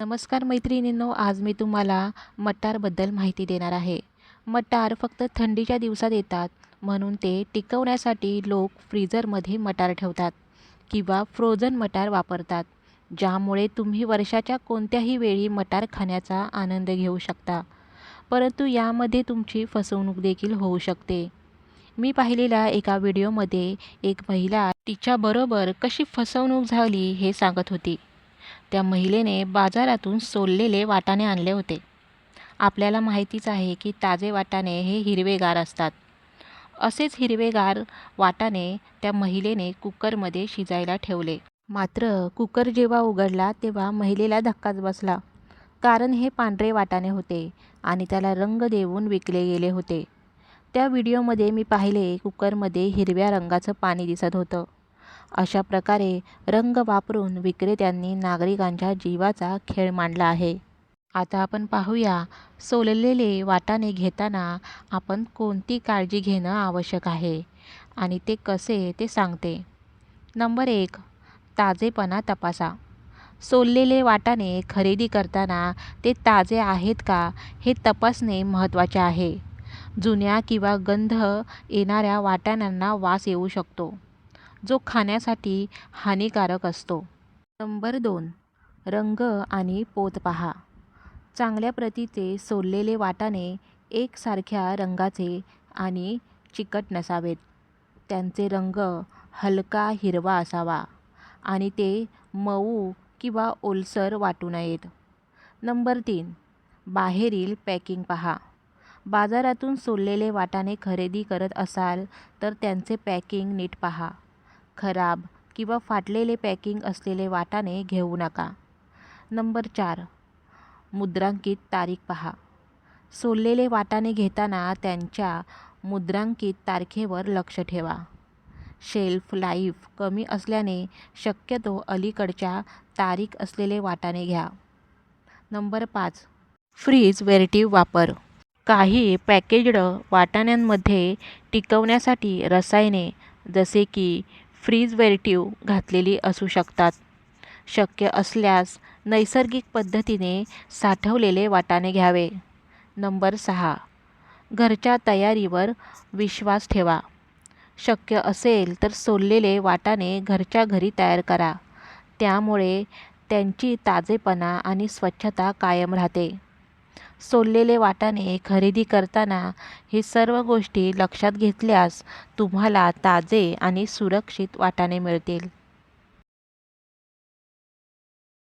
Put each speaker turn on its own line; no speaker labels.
नमस्कार मैत्रिणींनो आज मी तुम्हाला मटारबद्दल माहिती देणार आहे. मटार फक्त थंडीच्या दिवसात येतात म्हणून ते टिकवण्यासाठी लोक फ्रीजरमध्ये मटार ठेवतात किंवा फ्रोझन मटार वापरतात ज्यामुळे तुम्ही वर्षाच्या कोणत्याही वेळी मटार खाण्याचा आनंद घेऊ शकता. परंतु यामध्ये तुमची फसवणूक देखील होऊ शकते. मी पाहिलेल्या एका व्हिडिओमध्ये एक महिला तिच्याबरोबर कशी फसवणूक झाली हे सांगत होती. त्या महिलेने बाजारातून सोललेले वाटाणे आणले होते. आपल्याला माहितीच आहे की ताजे वाटाणे हे हिरवेगार असतात. असेच हिरवेगार वाटाणे त्या महिलेने कुकरमध्ये शिजायला ठेवले. मात्र कुकर जेव्हा उघडला तेव्हा महिलेला धक्काच बसला. कारण हे पांढरे वाटाणे होते आणि त्याला रंग देऊन विकले गेले होते. त्या व्हिडिओमध्ये मी पाहिले कुकरमध्ये हिरव्या रंगाचं पाणी दिसत होतं. अशा प्रकारे रंग वापरून विक्रेत्यांनी नागरिकांच्या जीवाचा खेळ मांडला आहे. आता आपण पाहूया सोललेले वाटाणे घेताना आपण कोणती काळजी घेणं आवश्यक आहे आणि ते कसे ते सांगते. नंबर एक ताजेपणा तपासा. सोललेले वाटाणे खरेदी करताना ते ताजे आहेत का हे तपासणे महत्त्वाचे आहे. जुन्या किंवा गंध येणाऱ्या वाटाण्यांना वास येऊ शकतो. जो खाण्यासाठी हानिकारक असतो. नंबर दोन रंग आणि पोत पहा. चांगल्या प्रतीचे सोललेले वाटाणे एकसारख्या रंगाचे आणि चिकट नसावेत. त्यांचे रंग हलका हिरवा असावा आणि ते मऊ किंवा ओलसर वाटू नयेत. नंबर तीन बाहेरील पॅकिंग पहा. बाजारातून सोललेले वाटाणे खरेदी करत असाल तर त्यांचे पॅकिंग नीट पहा. खराब किंवा फाटलेले पॅकिंग असलेले वाटाणे घेऊ नका. नंबर चार. मुद्रांकित तारीख पहा. सोललेले वाटाणे घेताना त्यांच्या मुद्रांकित तारखेवर लक्ष ठेवा. शेल्फ लाईफ कमी असल्याने शक्यतो अलीकडच्या तारीख असलेले वाटाणे घ्या. नंबर पाच. फ्रीज वेरेटिव्ह वापर. काही पॅकेज्ड वाटाण्यांमध्ये टिकवण्यासाठी रसायने जसे की फ्रीज घातलेली असू शकतात. शक्य असल्यास नैसर्गिक पद्धतीने साठवलेले वाटाणे घ्यावे. नंबर सहा. घरच्या तयारीवर विश्वास ठेवा. शक्य असेल तर सोललेले वाटाणे घरच्या घरी तयार करा. त्यामुळे त्यांची ताजेपणा आणि स्वच्छता कायम राहते. सोललेले वाटाणे खरेदी करताना हे सर्व गोष्टी लक्षात घेतल्यास तुम्हाला ताजे आणि सुरक्षित वाटाणे मिळतील.